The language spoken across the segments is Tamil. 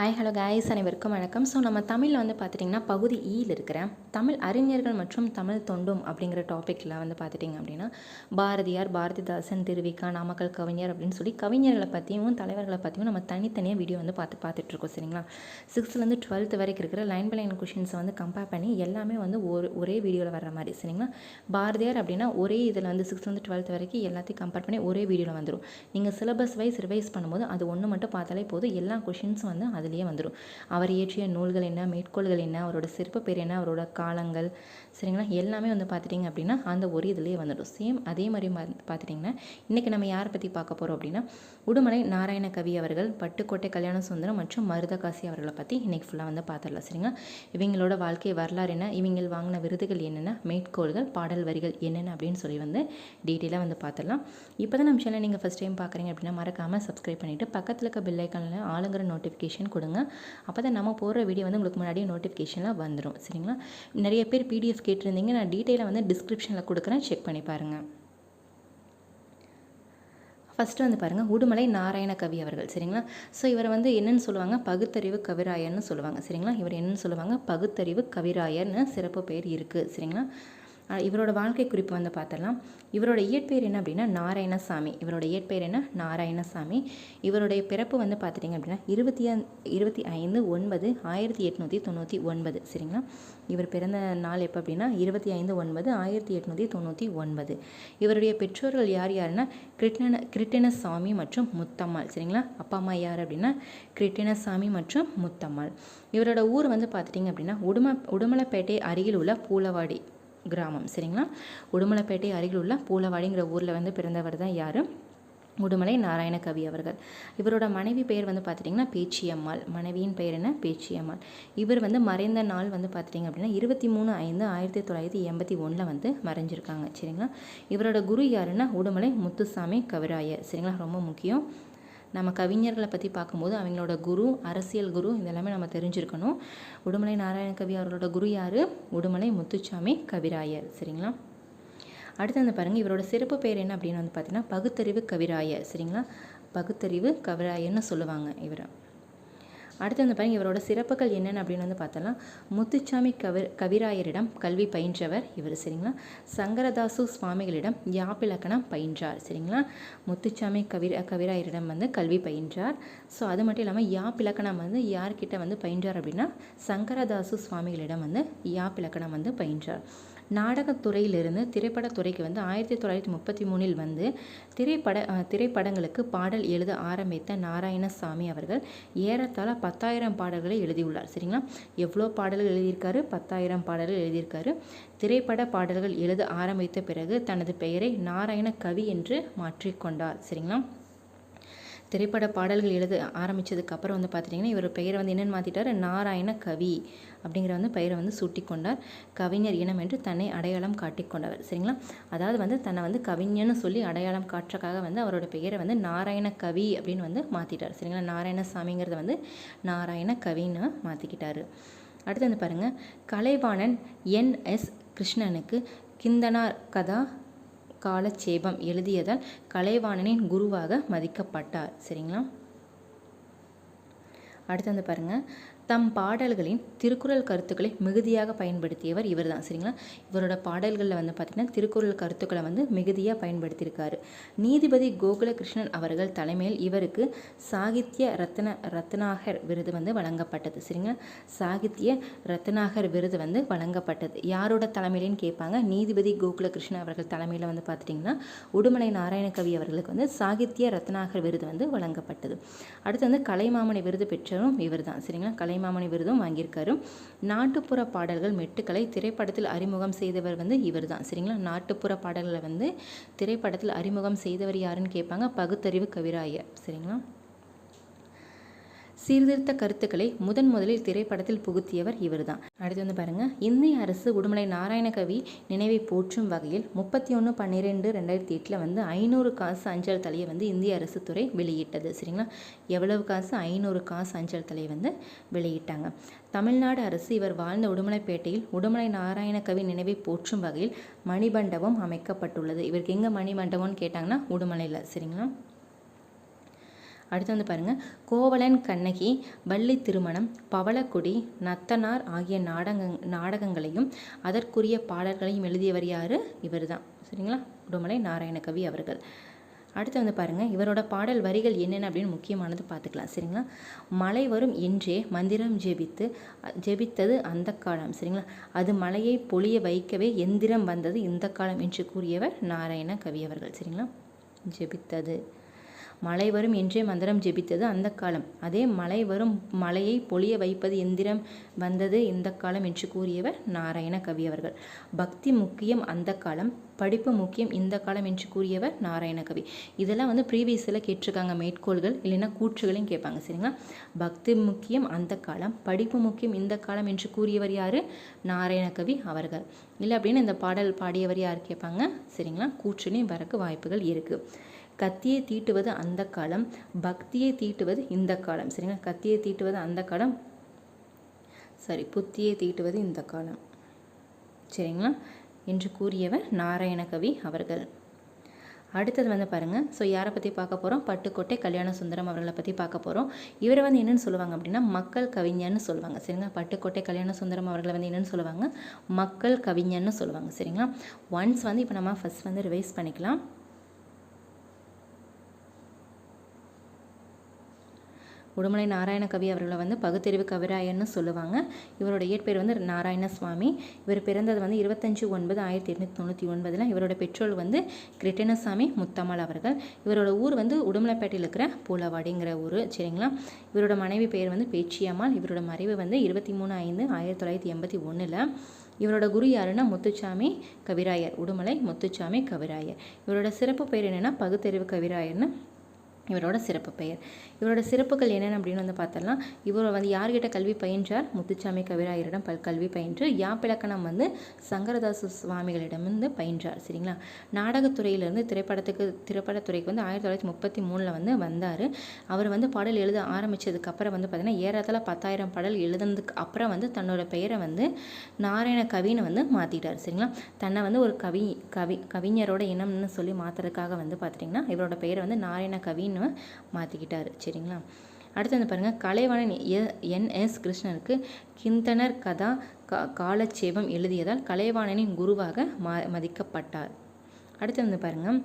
ஹாய் ஹலோ காய்ஸ் அனைவருக்கும் வணக்கம். ஸோ நம்ம தமிழில் வந்து பார்த்துட்டிங்கன்னா பகுதி e ஈயில் இருக்கிற தமிழ் அறிஞர்கள் மற்றும் தமிழ் தொண்டும் அப்படிங்கிற டாப்பிக்கில் வந்து பார்த்துட்டிங்க அப்படின்னா பாரதியார் பாரதிதாசன் திருவிக்கா நாமக்கல் கவிஞர் அப்படின்னு சொல்லி கவிஞர்களை பற்றியும் தலைவர்களை பற்றியும் நம்ம தனித்தனியாக வீடியோ வந்து பார்த்து பார்த்துட்ருக்கோம் சரிங்களா? சிக்ஸ்த்துலேருந்து டுவெல்த் வரைக்கும் இருக்கிற லைன் பை லைன் கொஷின்ஸை வந்து கம்பேர் பண்ணி எல்லாமே வந்து ஒரு ஒரே வீடியோவில் வர்ற மாதிரி சரிங்களா? பாரதியார் அப்படின்னா ஒரே இதில் வந்து சிக்ஸ்த்லேருந்து டுவெல்த் வரைக்கும் எல்லாத்தையும் கம்பேர் பண்ணி ஒரே வீடியோவில் வந்துடும் நீங்கள் சிலபஸ் வைஸ் ரிவைஸ் பண்ணும்போது அது ஒன்று மட்டும் பார்த்தாலே போதும். எல்லா கொஷின்ஸும் வந்து அதுலேயே வந்துடும் அவர் இயற்றிய நூல்கள் என்ன மேற்கோள்கள் என்ன அவரோட சிறப்பு பேர் என்ன அவரோட காலங்கள் சரிங்களா? எல்லாமே வந்து பார்த்துட்டிங்க அப்படின்னா அந்த ஒரு இதுலேயே வந்துடும். சேம் அதே மாதிரி பார்த்துட்டிங்கன்னா இன்றைக்கி நம்ம யாரை பற்றி பார்க்க போகிறோம் அப்படின்னா உடுமலை நாராயண கவி அவர்கள் பட்டுக்கோட்டை கல்யாண சுந்தரம் மற்றும் மருதகாசி அவர்களை பற்றி இன்றைக்கி ஃபுல்லாக வந்து பார்த்துடலாம். சரிங்களா? இவங்களோட வாழ்க்கை வரலாறு என்ன? இவங்க வாங்கின விருதுகள் என்னென்ன? மேற்கோள்கள் பாடல் வரிகள் என்னென்ன? அப்படின்னு சொல்லி வந்து டீட்டெயிலாக வந்து பார்த்துடலாம். இப்போ தான் நம்ம சேனல் நீங்கள் ஃபஸ்ட் டைம் பார்க்குறீங்க அப்படின்னா மறக்காமல் சப்ஸ்கிரைப் பண்ணிவிட்டு பக்கத்தில் இருக்க பெல் ஆளுங்கிற நோட்டிஃபிகேஷன் கொடுங்க. அப்போ தான் நம்ம போடுற வீடியோ வந்து உங்களுக்கு முன்னாடியே நோட்டிஃபிகேஷனில் வந்துடும் சரிங்களா? நிறைய பேர் பிடிஎஃப் கேட்டிருந்தீங்க நான் டீட்டெயிலாக வந்து டிஸ்கிரிப்ஷனில் கொடுக்குறேன். செக் பண்ணி பாருங்கள் ஃபஸ்ட்டு வந்து பாருங்கள் உடுமலை நாராயண கவி அவர்கள் சரிங்களா? ஸோ இவரை வந்து என்னென்னு சொல்லுவாங்க? பகுத்தறிவு கவிராயர்னு சொல்லுவாங்க சரிங்களா? இவர் என்னென்னு சொல்லுவாங்க? பகுத்தறிவு கவிராயர்னு சிறப்பு பேர் இருக்குது சரிங்களா? இவரோட வாழ்க்கை குறிப்பு வந்து பார்த்தலாம். இவரோட இயற்பெயர் என்ன அப்படின்னா நாராயணசாமி. இவரோட இயற்பெயர் என்ன? நாராயணசாமி. இவருடைய பிறப்பு வந்து பார்த்துட்டிங்க அப்படின்னா இருபத்தி இருபத்தி ஐந்து ஒன்பது ஆயிரத்தி எட்நூற்றி தொண்ணூற்றி ஒன்பது. சரிங்களா? இவர் பிறந்த நாள் எப்போ அப்படின்னா இருபத்தி ஐந்து ஒன்பது ஆயிரத்தி எட்நூற்றி தொண்ணூற்றி ஒன்பது. இவருடைய பெற்றோர்கள் யார் யாருன்னா கிருட்டின கிருட்டினசாமி மற்றும் முத்தம்மாள். சரிங்களா? அப்பா அம்மா யார் அப்படின்னா கிருட்டினசாமி மற்றும் முத்தம்மாள். இவரோட ஊர் வந்து பார்த்துட்டிங்க அப்படின்னா உடும உடுமலைப்பேட்டை அருகில் உள்ள பூலவாடி கிராமம் சரிங்களா? உடுமலைப்பேட்டை அருகில் உள்ள பூலவாடிங்கிற ஊரில் வந்து பிறந்தவர் தான் யார்? உடுமலை நாராயண கவி அவர்கள். இவரோட மனைவி பெயர் வந்து பார்த்துட்டிங்கன்னா பேச்சியம்மாள். மனைவியின் பெயர் என்ன? பேச்சியம்மாள். இவர் வந்து மறைந்த நாள் வந்து பார்த்துட்டிங்க அப்படின்னா இருபத்தி மூணு ஐந்து ஆயிரத்தி தொள்ளாயிரத்தி எண்பத்தி ஒன்றில் வந்து மறைஞ்சிருக்காங்க சரிங்களா? இவரோட குரு யாருன்னா உடுமலை முத்துசாமி கவிராயர் சரிங்களா? ரொம்ப முக்கியம். நம்ம கவிஞர்களை பற்றி பார்க்கும்போது அவங்களோட குரு அரசியல் குரு இதெல்லாமே நம்ம தெரிஞ்சிருக்கணும். உடுமலை நாராயண கவி அவர்களோட குரு யார்? உடுமலை முத்துச்சாமி கவிராயர். சரிங்களா? அடுத்து வந்து பாருங்கள் இவரோட சிறப்பு பேர் என்ன அப்படின்னு வந்து பார்த்தீங்கன்னா பகுத்தறிவு கவிராயர். சரிங்களா? பகுத்தறிவு கவிராயர்னு சொல்லுவாங்க இவரை. அடுத்து வந்து பாருங்கள் இவரோட சிறப்புகள் என்னென்னு அப்படின்னு வந்து பார்த்தலாம் முத்துச்சாமி கவி கவிராயரிடம் கல்வி பயின்றவர் இவர் சரிங்களா? சங்கரதாசு சுவாமிகளிடம் யாப்பிலக்கணம் பயின்றார் சரிங்களா? முத்துச்சாமி கவி கவிராயரிடம் வந்து கல்வி பயின்றார். ஸோ அது மட்டும் இல்லாமல் யாப்பிலக்கணம் வந்து யார்கிட்ட வந்து பயின்றார் அப்படின்னா சங்கரதாசு சுவாமிகளிடம் வந்து யாப்பிலக்கணம் வந்து பயின்றார். நாடகத்துறையிலிருந்து திரைப்படத்துறைக்கு வந்து ஆயிரத்தி தொள்ளாயிரத்தி முப்பத்தி மூணில் வந்து திரைப்பட திரைப்படங்களுக்கு பாடல் எழுத ஆரம்பித்த நாராயணசாமி அவர்கள் ஏறத்தாழ பத்தாயிரம் பாடல்களை எழுதியுள்ளார். சரிங்களா? எவ்வளோ பாடல்கள் எழுதியிருக்காரு? பத்தாயிரம் பாடல்கள் எழுதியிருக்காரு. திரைப்பட பாடல்கள் எழுத ஆரம்பித்த பிறகு தனது பெயரை நாராயண கவி என்று மாற்றிக்கொண்டார். சரிங்களா? திரைப்பட பாடல்கள் எழுத ஆரம்பித்ததுக்கு அப்புறம் வந்து பார்த்துட்டிங்கன்னா இவர் பெயரை வந்து என்னென்னு மாற்றிட்டார் நாராயண கவி அப்படிங்கிற வந்து பெயரை வந்து சூட்டிக்கொண்டார் கவிஞர் இனம் என்று தன்னை அடையாளம் காட்டிக்கொண்டவர் சரிங்களா? அதாவது வந்து தன்னை வந்து கவிஞன்னு சொல்லி அடையாளம் காட்டுறக்காக வந்து அவரோட பெயரை வந்து நாராயண கவி அப்படின்னு வந்து மாற்றிட்டார் சரிங்களா? நாராயணசாமிங்கிறத வந்து நாராயண கவின்னு மாற்றிக்கிட்டார் அடுத்து வந்து பாருங்கள் கலைவாணன் என் எஸ் கிருஷ்ணனுக்கு கிந்தனார் கதா காலட்சேபம் எழுதியதால் கலைவாணனின் குருவாக மதிக்கப்பட்டார். சரிங்களா? அடுத்து வந்து பாருங்கள் தம் பாடல்களின் திருக்குறள் கருத்துக்களை மிகுதியாக பயன்படுத்தியவர் இவர் தான் சரிங்களா? இவரோட பாடல்களில் வந்து பார்த்திங்கன்னா திருக்குறள் கருத்துக்களை வந்து மிகுதியாக பயன்படுத்தியிருக்காரு. நீதிபதி கோகுலகிருஷ்ணன் அவர்கள் தலைமையில் இவருக்கு சாகித்ய ரத்ன ரத்னாகர் விருது வந்து வழங்கப்பட்டது சரிங்களா? சாகித்ய ரத்னாகர் விருது வந்து வழங்கப்பட்டது. யாரோட தலைமையிலேன்னு கேட்பாங்க நீதிபதி கோகுலகிருஷ்ணன் அவர்கள் தலைமையில் வந்து பார்த்துட்டிங்கன்னா உடுமலை நாராயணகவி அவர்களுக்கு வந்து சாகித்ய ரத்னாகர் விருது வந்து வழங்கப்பட்டது. அடுத்து வந்து கலைமாமணி விருது பெற்றவரும் இவர் தான் சரிங்களா? கலை கலைமாமணி விருதும் வாங்கியிருக்காரு. நாட்டுப்புற பாடல்கள் மெட்டுக்களை திரைப்படத்தில் அறிமுகம் செய்தவர் வந்து இவர் தான் சரிங்களா? நாட்டுப்புற பாடல்களை வந்து திரைப்படத்தில் அறிமுகம் செய்தவர் யாருன்னு கேட்பாங்க பகுத்தறிவு கவிராயர். சரிங்களா? சீர்திருத்த கருத்துக்களை முதன் முதலில் திரைப்படத்தில் புகுத்தியவர் இவர்தான். அடுத்து வந்து பாருங்க. இந்திய அரசு உடுமலை நாராயணகவி நினைவை போற்றும் வகையில் முப்பத்தி ஒன்று பன்னிரெண்டு ரெண்டாயிரத்தி எட்டில் வந்து ஐநூறு காசு அஞ்சல் தலையை வந்து இந்திய அரசு துறை வெளியிட்டது. சரிங்களா? எவ்வளவு காசு? ஐநூறு காசு அஞ்சல் தலையை வந்து வெளியிட்டாங்க. தமிழ்நாடு அரசு இவர் வாழ்ந்த உடுமலைப்பேட்டையில் உடுமலை நாராயணகவி நினைவை போற்றும் வகையில் மணிமண்டபம் அமைக்கப்பட்டுள்ளது. இவருக்கு எங்கே மணிமண்டபம்னு கேட்டாங்கன்னா உடுமலையில். சரிங்களா? அடுத்து வந்து பாருங்கள் கோவலன் கண்ணகி வள்ளி திருமணம் பவளக்குடி நத்தனார் ஆகிய நாடக நாடகங்களையும் அதற்குரிய பாடல்களையும் எழுதியவர் யார்? இவர் தான் சரிங்களா? உடுமலை நாராயணகவி அவர்கள். அடுத்து வந்து பாருங்கள் இவரோட பாடல் வரிகள் என்னென்ன அப்படின்னு முக்கியமானது பார்த்துக்கலாம். சரிங்களா? மழை வரும் என்றே மந்திரம் ஜெபித்து ஜெபித்தது அந்த காலம். சரிங்களா? அது மலையை பொழிய வைக்கவே எந்திரம் வந்தது இந்த காலம் என்று கூறியவர் நாராயண கவி அவர்கள். சரிங்களா? ஜெபித்தது. மழை வரும் என்றே மந்திரம் ஜெபித்தது அந்த காலம். அதே மழை வரும் மழையை பொழிய வைப்பது எந்திரம் வந்தது இந்த காலம் என்று கூறியவர் நாராயண கவி அவர்கள். பக்தி முக்கியம் அந்த காலம். படிப்பு முக்கியம் இந்த காலம் என்று கூறியவர் நாராயண கவி இதெல்லாம் வந்து ப்ரீவியஸில் கேட்டிருக்காங்க மேற்கோள்கள் இல்லைன்னா கூற்றுகளையும் கேட்பாங்க சரிங்களா? பக்தி முக்கியம் அந்த காலம் படிப்பு முக்கியம் இந்த காலம் என்று கூறியவர் யார்? நாராயண கவி அவர்கள். இல்லை அப்படின்னு இந்த பாடல் பாடியவர் யார் கேட்பாங்க? சரிங்களா? கூற்றுலையும் வரக்கு வாய்ப்புகள் இருக்குது கத்தியை தீட்டுவது அந்த காலம் பக்தியை தீட்டுவது இந்த காலம் சரிங்களா? கத்தியை தீட்டுவது அந்த காலம் சரி புத்தியை தீட்டுவது இந்த காலம் சரிங்களா? என்று கூறியவர் நாராயணகவி அவர்கள். அடுத்தது வந்து பாருங்கள் ஸோ யாரை பற்றி பார்க்க போகிறோம் பட்டுக்கோட்டை கல்யாண சுந்தரம் அவர்களை பற்றி பார்க்க போகிறோம் இவரை வந்து என்னென்னு சொல்லுவாங்க அப்படின்னா மக்கள் கவிஞர்னு சொல்லுவாங்க. சரிங்களா? பட்டுக்கோட்டை கல்யாண சுந்தரம் அவர்களை வந்து என்னென்னு சொல்லுவாங்க? மக்கள் கவிஞர்னு சொல்லுவாங்க. சரிங்களா? ஒன்ஸ் வந்து இப்போ நம்ம ஃபஸ்ட் வந்து ரிவைஸ் பண்ணிக்கலாம். உடுமலை நாராயண கவி அவர்களை வந்து பகுத்தறிவு கவிராயன்னு சொல்லுவாங்க. இவரோட இயற்பெயர் வந்து நாராயண சுவாமி இவர் பிறந்தது வந்து இருபத்தஞ்சு ஒன்பது ஆயிரத்தி எட்நூற்றி தொண்ணூற்றி ஒன்பதில் இவரோட பெற்றோர் வந்து கிருட்டிணசாமி முத்தம்மாள் அவர்கள். இவரோட ஊர் வந்து உடுமலைப்பேட்டையில் இருக்கிற பூலவாடிங்கிற ஊர் சரிங்களா? இவரோட மனைவி பெயர் வந்து பேச்சியம்மாள். இவரோட மறைவு வந்து இருபத்தி மூணு ஐந்து ஆயிரத்தி தொள்ளாயிரத்தி எண்பத்தி ஒன்றில் இவரோட குரு யாருன்னா முத்துச்சாமி கவிராயர் உடுமலை முத்துச்சாமி கவிராயர். இவரோட சிறப்பு பெயர் என்னென்னா பகுத்தறிவு கவிராயர்னு இவரோட சிறப்பு பெயர். இவரோட சிறப்புகள் என்னென்ன அப்படின்னு வந்து பார்த்தலாம் இவர் வந்து யார்கிட்ட கல்வி பயின்றார்? முத்துச்சாமி கவிராயரிடம் பல் கல்வி பயின்று யாப்பிலக்கணம் வந்து சங்கரதாசு சுவாமிகளிடம் வந்து பயின்றார். சரிங்களா? நாடகத்துறையிலேருந்து திரைப்படத்துக்கு திரைப்படத்துறைக்கு வந்து ஆயிரத்தி தொள்ளாயிரத்தி முப்பத்தி மூணில் வந்து வந்தார். அவர் வந்து பாடல் எழுத ஆரம்பித்ததுக்கப்புறம் வந்து பார்த்திங்கன்னா ஏறத்தால் பத்தாயிரம் பாடல் எழுதுனதுக்கு அப்புறம் வந்து தன்னோட பெயரை வந்து நாராயண கவின்னு வந்து மாற்றிட்டார் சரிங்களா? தன்னை வந்து ஒரு கவி கவி கவிஞரோட இனம்னு சொல்லி மாற்றுறதுக்காக வந்து பார்த்துட்டிங்கன்னா இவரோட பெயரை வந்து நாராயண கவின்னு மாற்றிக்கிட்டார் சரிங்களா? அடுத்து வந்து பாருங்கள் கலைவாணன் என் எஸ் கிருஷ்ணனுக்கு கிந்தனர் கதா கா காலட்சேபம் எழுதியதால் கலைவாணனின் குருவாக மா மதிக்கப்பட்டார். அடுத்து வந்து பாருங்கள்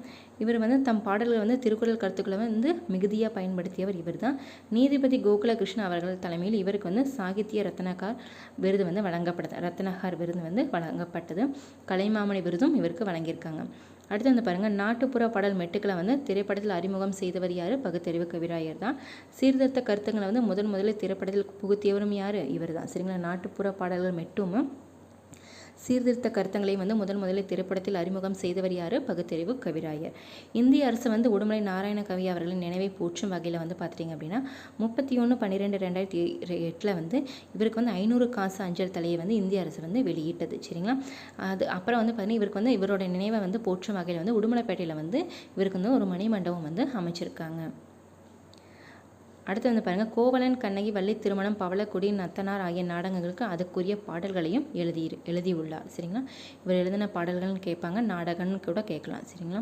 இவர் வந்து தம் பாடல்கள் வந்து திருக்குறள் கருத்துக்களை வந்து மிகுதியாக பயன்படுத்தியவர் இவர் தான் நீதிபதி கோகுல கிருஷ்ணன் அவர்கள் தலைமையில் இவருக்கு வந்து சாகித்ய ரத்னகார் விருது வந்து வழங்கப்பட்டது ரத்னகார் விருது வந்து வழங்கப்பட்டது. கலைமாமணி விருதும் இவருக்கு வழங்கியிருக்காங்க. அடுத்து வந்து பாருங்கள் நாட்டுப்புற பாடல் மெட்டுக்களை வந்து திரைப்படத்தில் அறிமுகம் செய்தவர் யார்? பகுத்தறிவு கவிராயர் தான். சீர்திருத்த கருத்துக்களை வந்து முதன் முதலில் திரைப்படத்தில் புகுத்தியவரும் யார்? இவர் தான் சரிங்களா? நாட்டுப்புற பாடல்கள் மெட்டும். சீர்திருத்த கருத்தங்களையும் வந்து முதன் முதலில் திரைப்படத்தில் அறிமுகம் செய்தவர் யார்? பகுத்தறிவு கவிராயர். இந்திய அரசு வந்து உடுமலை நாராயண கவி அவர்களின் நினைவை போற்றும் வகையில் வந்து பார்த்துட்டிங்க அப்படின்னா முப்பத்தி ஒன்று பன்னிரெண்டு ரெண்டாயிரத்தி எட்டில் வந்து இவருக்கு வந்து ஐநூறு காசு அஞ்சல் தலையை வந்து இந்திய அரசு வந்து வெளியிட்டது. சரிங்களா? அது அப்புறம் வந்து பார்த்தீங்கன்னா இவருக்கு வந்து இவரோட நினைவை வந்து போற்றும் வகையில் வந்து உடுமலைப்பேட்டையில் வந்து இவருக்கு வந்து ஒரு மணிமண்டபம் வந்து அமைச்சிருக்காங்க. அடுத்து வந்து பாருங்கள் கோவலன் கண்ணகி வள்ளி திருமணம் பவளக்குடி நத்தனார் ஆகிய நாடகங்களுக்கு அதுக்குரிய பாடல்களையும் எழுதி எழுதியுள்ளார். சரிங்களா? இவர் எழுதின பாடல்கள்னு கேட்பாங்க நாடகம்னு கூட கேட்கலாம். சரிங்களா?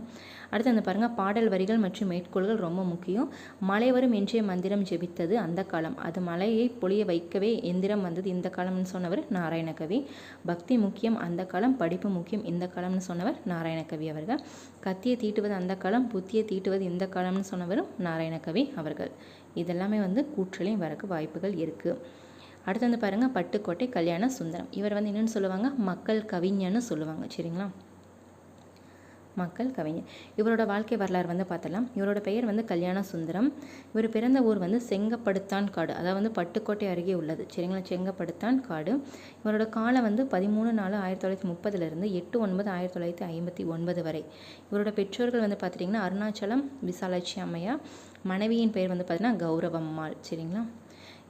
அடுத்து வந்து பாருங்கள் பாடல் வரிகள் மற்றும் மேற்கோள்கள் ரொம்ப முக்கியம். மலை வரும் என்றே மந்திரம் ஜெபித்தது அந்த காலம். அது மலையை பொழிய வைக்கவே எந்திரம் வந்தது இந்த காலம்னு சொன்னவர் நாராயணகவி. பக்தி முக்கியம் அந்த காலம் படிப்பு முக்கியம் இந்த காலம்னு சொன்னவர் நாராயணகவி அவர்கள். கத்தியை தீட்டுவது அந்த காலம் புத்தியை தீட்டுவது இந்த காலம்னு சொன்னவரும் நாராயணகவி அவர்கள். இதெல்லாமே வந்து கூற்றுலையும் வரக்கு வாய்ப்புகள் இருக்குது அடுத்து வந்து பாருங்கள் பட்டுக்கோட்டை கல்யாண சுந்தரம். இவர் வந்து என்னென்னு சொல்லுவாங்க? மக்கள் கவிஞன்னு சொல்லுவாங்க. சரிங்களா? மக்கள் கவிஞர். இவரோட வாழ்க்கை வரலாறு வந்து பார்த்தலாம் இவரோட பெயர் வந்து கல்யாண சுந்தரம். இவர் பிறந்த ஊர் வந்து செங்கப்படுத்தான் காடு. அதாவது வந்து பட்டுக்கோட்டை அருகே உள்ளது. சரிங்களா? செங்கப்படுத்தான் காடு. இவரோட காலம் வந்து பதிமூணு நாலு ஆயிரத்தி தொள்ளாயிரத்தி முப்பதுலேருந்து எட்டு ஒன்பது ஆயிரத்தி தொள்ளாயிரத்தி ஐம்பத்தி ஒன்பது வரை. இவரோட பெற்றோர்கள் வந்து பார்த்துட்டிங்கன்னா அருணாச்சலம் விசாலாட்சி அம்மையா மனைவியின் பெயர் வந்து பார்த்தீங்கன்னா கௌரவம்மாள் சரிங்களா?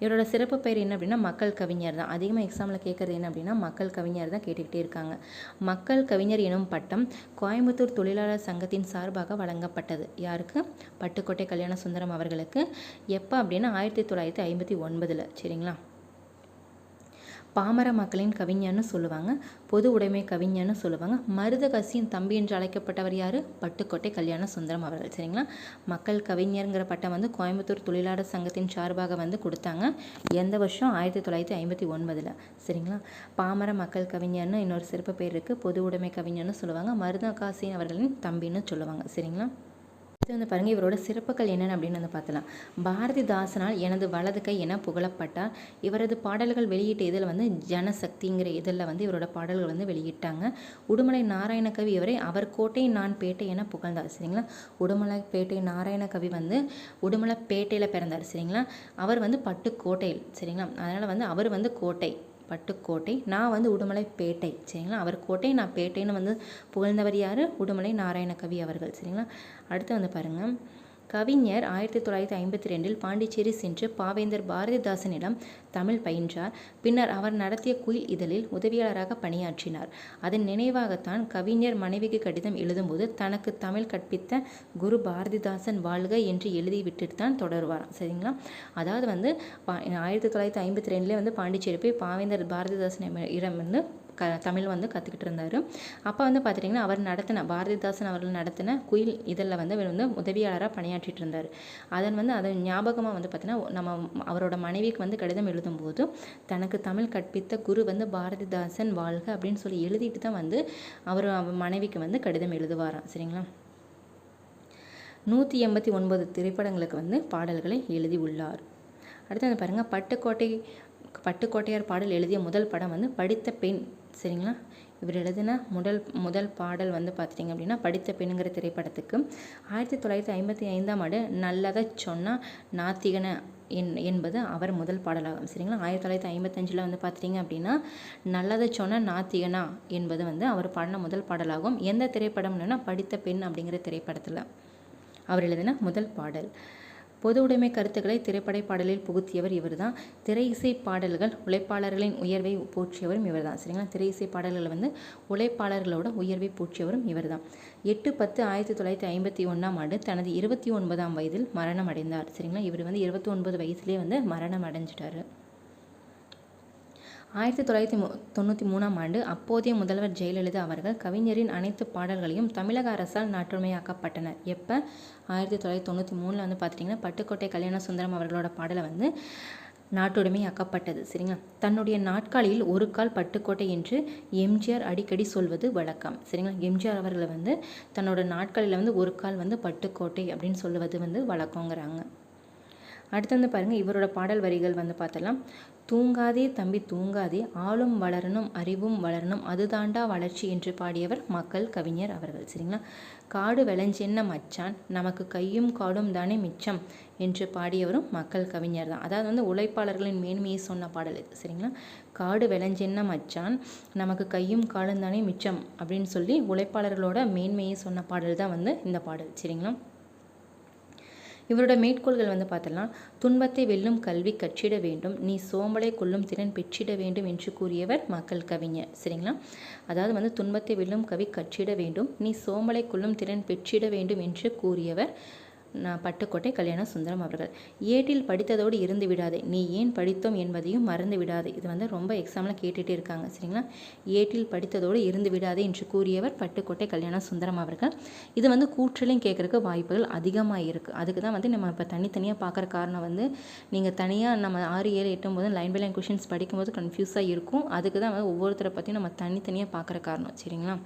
இவரோட சிறப்பு பெயர் என்ன அப்படின்னா மக்கள் கவிஞர் தான். அதிகமாக எக்ஸாமில் கேட்குறது என்ன அப்படின்னா மக்கள் கவிஞர் தான் கேட்டுக்கிட்டே இருக்காங்க. மக்கள் கவிஞர் எனும் பட்டம் கோயம்புத்தூர் தொழிலாளர் சங்கத்தின் சார்பாக வழங்கப்பட்டது. யாருக்கு? பட்டுக்கோட்டை கல்யாண சுந்தரம் அவர்களுக்கு. எப்போ அப்படின்னா ஆயிரத்தி தொள்ளாயிரத்தி ஐம்பத்தி ஒன்பதில் சரிங்களா? பாமர மக்களின் கவிஞர்னு சொல்லுவாங்க. பொது உடைமை கவிஞன்னு சொல்லுவாங்க. மருதகசியின் தம்பி என்று அழைக்கப்பட்டவர் யார்? பட்டுக்கோட்டை கல்யாண சுந்தரம் அவர்கள். சரிங்களா? மக்கள் கவிஞருங்கிற பட்டம் வந்து கோயம்புத்தூர் தொழிலாளர் சங்கத்தின் சார்பாக வந்து கொடுத்தாங்க. எந்த வருஷம்? ஆயிரத்தி தொள்ளாயிரத்தி ஐம்பத்தி ஒன்பதில். சரிங்களா? பாமர மக்கள் கவிஞர்னு இன்னொரு சிறப்பு பேர் இருக்குது பொது உடைமை கவிஞர்னு சொல்லுவாங்க. மருதகாசி அவர்களின் தம்பின்னு சொல்லுவாங்க. சரிங்களா? இது வந்து பாருங்கள் இவரோட சிறப்புகள் என்னென்ன அப்படின்னு வந்து பார்த்தலாம். பாரதிதாசனால் எனது வலது கை என புகழப்பட்டார். இவரது பாடல்கள் வெளியிட்ட இதில் வந்து ஜனசக்திங்கிற இதில் வந்து இவரோட பாடல்கள் வந்து வெளியிட்டாங்க. உடுமலை நாராயணகவி இவரை அவர் கோட்டை நான் பேட்டை என புகழ்ந்தார் சரிங்களா? உடுமலை பேட்டை நாராயணகவி வந்து உடுமலை பேட்டையில் பிறந்தார் சரிங்களா? அவர் வந்து பட்டுக்கோட்டையில் சரிங்களா? அதனால் வந்து அவர் வந்து கோட்டை. பட்டுக்கோட்டை நான் வந்து உடுமலை பேட்டை சரிங்களா? அவர் கோட்டை நான் பேட்டைன்னு வந்து புகழ்ந்தவர் யார்? உடுமலை நாராயணகவி அவர்கள் சரிங்களா? அடுத்து வந்து பாருங்கள் கவிஞர் ஆயிரத்தி தொள்ளாயிரத்தி ஐம்பத்தி ரெண்டில் பாண்டிச்சேரி சென்று பாவேந்தர் பாரதிதாசனிடம் தமிழ் பயின்றார். பின்னர் அவர் நடத்திய குயில் இதழில் உதவியாளராக பணியாற்றினார். அதன் நினைவாகத்தான் கவிஞர் மனைவிக்கு கடிதம் எழுதும்போது தனக்கு தமிழ் கற்பித்த குரு பாரதிதாசன் வாழ்க என்று எழுதி தான் தொடருவார் சரிங்களா? அதாவது வந்து பா ஆயிரத்தி தொள்ளாயிரத்தி ஐம்பத்தி ரெண்டுலேயே வந்து பாண்டிச்சேரி போய் பாவேந்தர் பாரதிதாசன் இடம் வந்து க தமிழ் வந்து கற்றுக்கிட்டு இருந்தார். அப்போ வந்து பார்த்துட்டிங்கன்னா அவர் நடத்தின பாரதிதாசன் அவர்கள் நடத்தின குயில் இதில் வந்து அவர் வந்து உதவியாளராக பணியாற்றிட்டு இருந்தார். அதன் வந்து அதன் ஞாபகமாக வந்து பார்த்திங்கன்னா நம்ம அவரோட மனைவிக்கு வந்து கடிதம் எழுதும்போது தனக்கு தமிழ் கற்பித்த குரு வந்து பாரதிதாசன் வாழ்க அப்படின்னு சொல்லி எழுதிட்டு தான் வந்து அவர் அவர் மனைவிக்கு வந்து கடிதம் எழுதுவாராம். சரிங்களா? நூற்றி எண்பத்தி ஒன்பது திரைப்படங்களுக்கு வந்து பாடல்களை எழுதி உள்ளார். அடுத்து வந்து பாருங்கள் பட்டுக்கோட்டை பட்டுக்கோட்டையார் பாடல் எழுதிய முதல் படம் வந்து படித்த பெண் சரிங்களா? இவர் எழுதின முதல் முதல் பாடல் வந்து பார்த்துட்டிங்க அப்படின்னா படித்த பெண்ணுங்கிற திரைப்படத்துக்கு. ஆயிரத்தி தொள்ளாயிரத்தி ஐம்பத்தி ஐந்தாம் ஆண்டு நல்லதை சொன்னால் நாத்திகன என் என்பது அவர் முதல் பாடலாகும். சரிங்களா? ஆயிரத்தி தொள்ளாயிரத்தி ஐம்பத்தஞ்சில் வந்து பார்த்துட்டிங்க அப்படின்னா நல்லதை சொன்ன நாத்திகனா என்பது வந்து அவர் பாடின முதல் பாடலாகும். எந்த திரைப்படம்னா படித்த பெண் அப்படிங்கிற திரைப்படத்தில் அவர் எழுதின முதல் பாடல். பொது உடைமை கருத்துக்களை திரைப்பட பாடலில் புகுத்தியவர் இவர்தான். திரை இசை பாடல்கள் உழைப்பாளர்களின் உயர்வை போற்றியவரும் இவர்தான். சரிங்களா? திரை இசை பாடல்கள் வந்து உழைப்பாளர்களோட உயர்வை போற்றியவரும் இவர்தான். எட்டு பத்து ஆயிரத்தி தொள்ளாயிரத்தி ஐம்பத்தி ஒன்றாம் ஆண்டு தனது இருபத்தி ஒன்பதாம் வயதில் மரணம் அடைந்தார். சரிங்களா? இவர் வந்து இருபத்தி ஒன்பது வயசுலேயே வந்து மரணம் அடைஞ்சிட்டாரு. ஆயிரத்தி தொள்ளாயிரத்தி மு தொண்ணூற்றி மூணாம் ஆண்டு அப்போதைய முதல்வர் ஜெயலலிதா அவர்கள் கவிஞரின் அனைத்து பாடல்களையும் தமிழக அரசால் நாட்டுடைமையாக்கப்பட்டன எப்போ? ஆயிரத்தி தொள்ளாயிரத்தி தொண்ணூற்றி மூணில் வந்து பார்த்திங்கன்னா பட்டுக்கோட்டை கல்யாண சுந்தரம் அவர்களோட பாடலை வந்து நாட்டுடைமையாக்கப்பட்டது சரிங்களா? தன்னுடைய நாட்காலியில் ஒரு கால் பட்டுக்கோட்டை என்று எம்ஜிஆர் அடிக்கடி சொல்வது வழக்கம். சரிங்களா? எம்ஜிஆர் அவர்களை வந்து தன்னோட நாட்காலியில் வந்து ஒரு கால் வந்து பட்டுக்கோட்டை அப்படின்னு சொல்லுவது வந்து வழக்கங்கிறாங்க. அடுத்து வந்து பாருங்கள் இவரோட பாடல் வரிகள் வந்து பார்த்தலாம் தூங்காதே தம்பி தூங்காதே. ஆளும் வளரணும் அறிவும் வளரணும். அதுதாண்டா வளர்ச்சி என்று பாடியவர் மக்கள் கவிஞர் அவர்கள். சரிங்களா? காடு விளைஞ்சென்ன மச்சான்? நமக்கு கையும் காடும் தானே மிச்சம் என்று பாடியவரும் மக்கள் கவிஞர் தான். அதாவது வந்து உழைப்பாளர்களின் மேன்மையை சொன்ன பாடல் இது. சரிங்களா? காடு விளைஞ்சென்ன மச்சான்? நமக்கு கையும் காடும் தானே மிச்சம் அப்படின்னு சொல்லி உழைப்பாளர்களோட மேன்மையை சொன்ன பாடல் தான் வந்து இந்த பாடல். சரிங்களா? இவரோட மேற்கோள்கள் வந்து பார்த்தலாம் துன்பத்தை வெல்லும் கல்வி கற்றிட வேண்டும் நீ சோம்பலை கொள்ளும் திறன் பெற்றிட வேண்டும் என்று கூறியவர் மக்கள் கவிஞர். சரிங்களா? அதாவது வந்து துன்பத்தை வெல்லும் கவி கற்றிட வேண்டும் நீ சோம்பலை கொள்ளும் திறன் பெற்றிட வேண்டும் என்று கூறியவர் நான் பட்டுக்கோட்டை கல்யாண சுந்தரம் அவர்கள். ஏட்டில் படித்ததோடு இருந்து விடாதே. நீ ஏன் படித்தோம் என்பதையும் மறந்து விடாதே. இது வந்து ரொம்ப எக்ஸாமில் கேட்டுகிட்டே இருக்காங்க. சரிங்களா? ஏட்டில் படித்ததோடு இருந்து விடாதே என்று கூறியவர் பட்டுக்கோட்டை கல்யாண சுந்தரம் அவர்கள். இது வந்து கூற்றலையும் கேட்குறக்கு வாய்ப்புகள் அதிகமாக இருக்குது அதுக்கு தான் வந்து நம்ம இப்போ தனித்தனியாக பார்க்குற காரணம் வந்து நீங்கள் தனியாக நம்ம ஆறு ஏழு எட்டும் போது லைன் பை லைன் கொஷின்ஸ் படிக்கும்போது கன்ஃபியூஸாக இருக்கும். அதுக்கு தான் வந்து ஒவ்வொருத்தரை பற்றியும் நம்ம தனித்தனியாக பார்க்குற காரணம். சரிங்களா?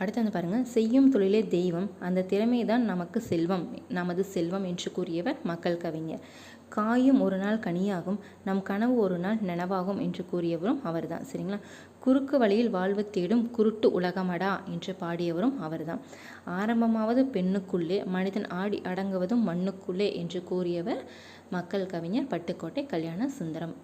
அடுத்து வந்து பாருங்கள் செய்யும் தொழிலே தெய்வம் அந்த திறமை தான் நமக்கு செல்வம் நமது செல்வம் என்று கூறியவர் மக்கள் கவிஞர். காயும் ஒரு நாள் கனியாகும் நம் கனவு ஒரு நாள் நனவாகும் என்று கூறியவரும் அவர்தான் சரிங்களா? குறுக்கு வழியில் வாழ்வு தேடும் குருட்டு உலகமடா என்று பாடியவரும் அவர்தான். ஆரம்பமாவது பெண்ணுக்குள்ளே மனிதன் ஆடி அடங்குவதும் மண்ணுக்குள்ளே என்று கூறியவர் மக்கள் கவிஞர் பட்டுக்கோட்டை கல்யாண சுந்தரம்.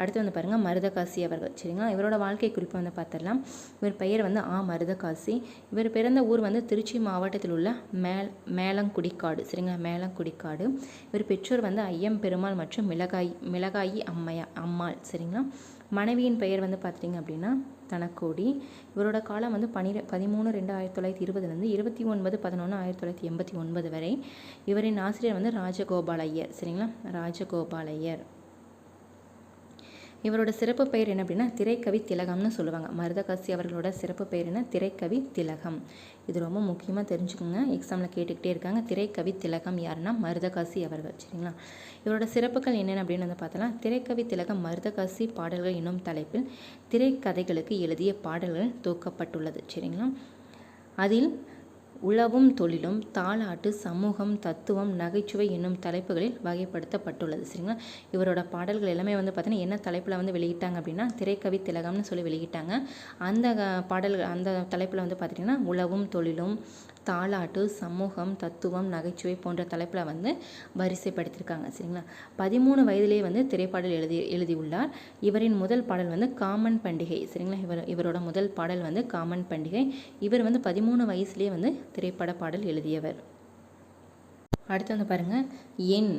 அடுத்து வந்து பாருங்கள் மருதகாசி அவர்கள். சரிங்களா? இவரோட வாழ்க்கை குறிப்பு வந்து பார்த்துடலாம். இவர் பெயர் வந்து ஆ. மருதகாசி. இவர் பிறந்த ஊர் வந்து திருச்சி மாவட்டத்தில் உள்ள மேல் மேலங்குடிக்காடு. சரிங்களா? மேலங்குடிக்காடு. இவர் பெற்றோர் வந்து ஐயம் பெருமாள் மற்றும் மிளகாய் மிளகாயி அம்மையா அம்மாள். சரிங்களா? மனைவியின் பெயர் வந்து பார்த்துட்டிங்க அப்படின்னா தனக்கோடி. இவரோட காலம் வந்து பனிரெ பதிமூணு ரெண்டு ஆயிரத்தி தொள்ளாயிரத்தி இருபதுலேருந்து இருபத்தி ஒன்பது பதினொன்று ஆயிரத்தி தொள்ளாயிரத்தி எண்பத்தி ஒன்பது வரை இவரின் ஆசிரியர் வந்து ராஜகோபால் ஐயர். சரிங்களா? ராஜகோபால் ஐயர். இவரோட சிறப்பு பெயர் என்ன அப்படின்னா திரைக்கவி திலகம்னு சொல்லுவாங்க. மருதகாசி அவர்களோட சிறப்பு பெயர் என்ன? திரைக்கவி திலகம். இது ரொம்ப முக்கியமாக தெரிஞ்சுக்கோங்க. எக்ஸாமில் கேட்டுக்கிட்டே இருக்காங்க. திரைக்கவி திலகம் யாருன்னா மருதகாசி அவர்கள். சரிங்களா? இவரோட சிறப்புகள் என்னென்ன அப்படின்னு வந்து பார்த்தோன்னா திரைக்கவி திலகம் மருதகாசி பாடல்கள் என்னும் தலைப்பில் திரைக்கதைகளுக்கு எழுதிய பாடல்கள் தொகுக்கப்பட்டுள்ளது சரிங்களா? அதில் உழவும் தொழிலும் தாலாட்டு சமூகம் தத்துவம் நகைச்சுவை என்னும் தலைப்புகளில் வகைப்படுத்தப்பட்டுள்ளது சரிங்களா? இவரோட பாடல்கள் எல்லாமே வந்து பார்த்தீங்கன்னா என்ன தலைப்பில் வந்து வெளியிட்டாங்க அப்படின்னா திரைக்கவி திலகம்னு சொல்லி வெளியிட்டாங்க. அந்த பாடல்கள் அந்த தலைப்பில் வந்து பார்த்திங்கன்னா உழவும் தொழிலும் தாலாட்டு சமூகம் தத்துவம் நகைச்சுவை போன்ற தலைப்பில் வந்து வரிசைப்படுத்தியிருக்காங்க சரிங்களா? பதிமூணு வயதிலே வந்து திரைப்பாடல் எழுதி எழுதியுள்ளார். இவரின் முதல் பாடல் வந்து காமன் பண்டிகை. சரிங்களா? இவர் இவரோட முதல் பாடல் வந்து காமன் பண்டிகை. இவர் வந்து பதிமூணு வயசுலேயே வந்து திரைப்பட பாடல் எழுதியவர். அடுத்து வந்து பாருங்கள் என்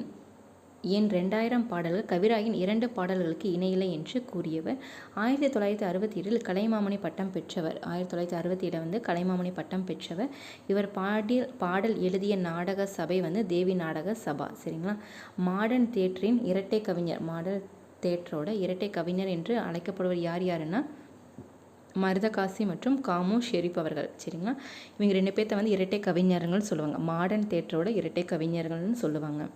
என் ரெண்டாயிரம் பாடல்கள் கவிராயின் இரண்டு பாடல்களுக்கு இணையில்லை என்று கூறியவர். ஆயிரத்தி தொள்ளாயிரத்தி அறுபத்தி ஏழில் கலைமாமணி பட்டம் பெற்றவர். ஆயிரத்தி தொள்ளாயிரத்தி அறுபத்தி ஏழில் வந்து கலைமாமணி பட்டம் பெற்றவர். இவர் பாடி பாடல் எழுதிய நாடக சபை வந்து தேவி நாடக சபா. சரிங்களா? மாடர்ன் தேட்டரின் இரட்டை கவிஞர் மாடர்ன் தேட்டரோட இரட்டை கவிஞர் என்று அழைக்கப்படுவர் யார் யாருன்னா? மருதகாசி மற்றும் காமு ஷெரீப் அவர்கள். சரிங்களா? இவங்க ரெண்டு பேர்த்த வந்து இரட்டை கவிஞர்கள் சொல்லுவாங்க. மாடர்ன் தேட்டரோட இரட்டை கவிஞர்கள்னு சொல்லுவாங்க.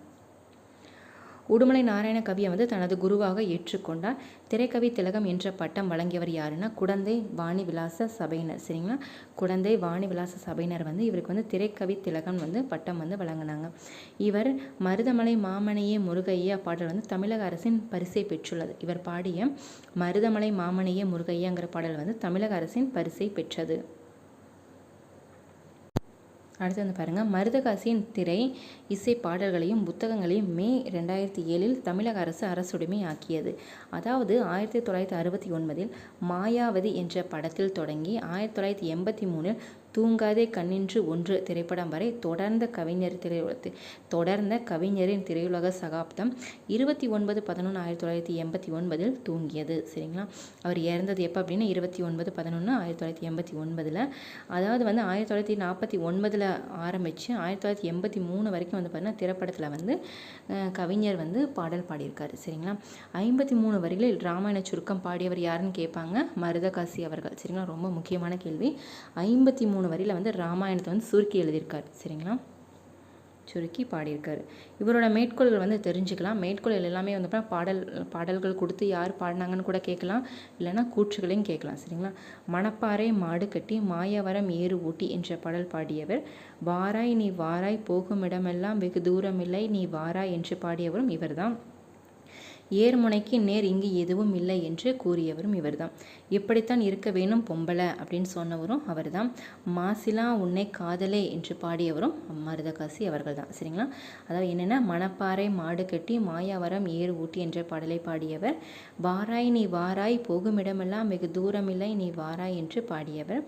உடுமலை நாராயண கவியை வந்து தனது குருவாக ஏற்றுக்கொண்டார். திரைக்கவி திலகம் என்ற பட்டம் வழங்கியவர் யாருன்னா குடந்தை வாணி விலாச சபையினர். சரிங்களா? குடந்தை வாணி விலாச சபையினர் வந்து இவருக்கு வந்து திரைக்கவி திலகம் வந்து பட்டம் வந்து வழங்கினாங்க. இவர் மருதமலை மாமனையே முருகையா பாடல் வந்து தமிழக அரசின் பரிசை பெற்றுள்ளது. இவர் பாடிய மருதமலை மாமனையே முருகையாங்கிற பாடல் வந்து தமிழக அரசின் பரிசை பெற்றது. அடுத்து வந்து பாருங்கள் மருதகாசியின் திரை இசை பாடல்களையும் புத்தகங்களையும் மே ரெண்டாயிரத்தி ஏழில் தமிழக அரசு அரசுடைமை ஆக்கியது. அதாவது ஆயிரத்தி தொள்ளாயிரத்தி அறுபத்தி ஒன்பதில் மாயாவதி என்ற படத்தில் தொடங்கி ஆயிரத்தி தொள்ளாயிரத்தி எண்பத்தி மூணில் தூங்காதே கண்ணின்று ஒன்று திரைப்படம் வரை தொடர்ந்த கவிஞர் திரையுலக தொடர்ந்த கவிஞரின் திரையுலக சகாப்தம் இருபத்தி ஒன்பது பதினொன்று ஆயிரத்தி தொள்ளாயிரத்தி எண்பத்தி ஒன்பதில் தூங்கியது. சரிங்களா? அவர் இறந்தது எப்போ அப்படின்னா இருபத்தி ஒன்பது பதினொன்று ஆயிரத்தி தொள்ளாயிரத்தி எண்பத்தி ஒன்பதில். அதாவது வந்து ஆயிரத்தி தொள்ளாயிரத்தி நாற்பத்தி ஒன்பதில் ஆரம்பித்து ஆயிரத்தி தொள்ளாயிரத்தி எண்பத்தி மூணு வரைக்கும் வந்து பார்த்தீங்கன்னா திரைப்படத்தில் வந்து கவிஞர் வந்து பாடல் பாடியிருக்காரு. சரிங்களா? ஐம்பத்தி மூணு வரிகளில் ராமாயண சுருக்கம் பாடியவர் யாருன்னு கேட்பாங்க மருதகாசி அவர்கள். சரிங்களா? ரொம்ப முக்கியமான கேள்வி. ஐம்பத்தி மூணு வரியில் வந்து ராமாயணத்தை வந்து சுருக்கி எழுதியிருக்கார். சரிங்களா? சுருக்கி பாடியிருக்காரு. இவரோட மேற்கோள்கள் வந்து தெரிஞ்சுக்கலாம். மேற்கோள்கள் எல்லாமே வந்து பாடல் பாடல்கள் கொடுத்து யார் பாடினாங்கன்னு கூட கேட்கலாம். இல்லைன்னா கூற்றுகளையும் கேட்கலாம். சரிங்களா? மணப்பாறை மாடு கட்டி மாயவரம் ஏறு ஊட்டி என்ற பாடல் பாடியவர். வாராய் நீ வாராய் போகும் இடமெல்லாம் வெகு தூரமில்லை. நீ வாராய் என்று பாடியவரும் இவர்தான். ஏர்முனைக்கு நேர் இங்கு எதுவும் இல்லை என்று கூறியவரும் இவர்தான். இப்படித்தான் இருக்க வேணும் பொம்பளை அப்படின்னு சொன்னவரும் அவர்தான். மாசிலா உன்னை காதலே என்று பாடியவரும் மருதகாசி அவர்கள் தான் சரிங்களா? அதாவது என்னென்னா மணப்பாறை மாடு கட்டி மாயாவரம் ஏறு ஊட்டி என்ற பாடலை பாடியவர். வாராய் நீ வாராய் போகும் இடமெல்லாம் வெகு தூரமில்லை நீ வாராய் என்று பாடியவர்.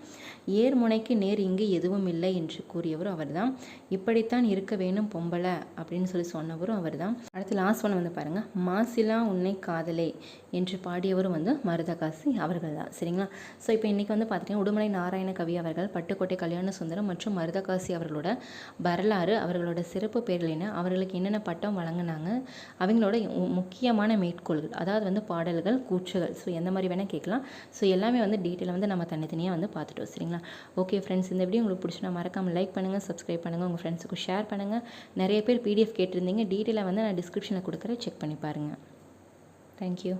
ஏர்முனைக்கு நேர் இங்கு எதுவும் இல்லை என்று கூறியவரும் அவர்தான். இப்படித்தான் இருக்க வேணும் பொம்பளை அப்படின்னு சொல்லி சொன்னவரும் அவர்தான். அடுத்து லாஸ்ட் ஒன் வந்து பாருங்கள் மாசிலா உன்னை காதலே என்று பாடியவரும் வந்து மருதகாசி அவர்கள். தான் சரிங்களா? ஸோ இப்போ இன்றைக்கி வந்து பார்த்தீங்கன்னா உடுமலை நாராயண கவி அவர்கள் பட்டுக்கோட்டை கல்யாண சுந்தரம் மற்றும் மருதகாசி அவர்களோட வரலாறு அவர்களோட சிறப்பு பேர்கள் என்ன அவர்களுக்கு என்னென்ன பட்டம் வழங்கினாங்க அவங்களோட முக்கியமான மேற்கோள்கள் அதாவது வந்து பாடல்கள் கூற்றுகள் ஸோ எந்த மாதிரி வேணால் கேட்கலாம். ஸோ எல்லாமே வந்து டீட்டெயில் வந்து நம்ம தனித்தனியாக வந்து பார்த்துட்டோம் சரிங்களா? ஓகே ஃப்ரெண்ட்ஸ் இந்த வீடியோ உங்களுக்கு பிடிச்சினா மறக்காமல் லைக் பண்ணுங்கள் சப்ஸ்கிரைப் பண்ணுங்கள் உங்கள் ஃப்ரெண்ட்ஸுக்கு ஷேர் பண்ணுங்கள் நிறைய பேர் பிடிஎஃப் கேட்டிருந்தீங்க டீட்டெயிலாக வந்து நான் டிஸ்கிரிப்ஷனில் கொடுக்குறேன் செக் பண்ணி பாருங்கள் தேங்க்யூ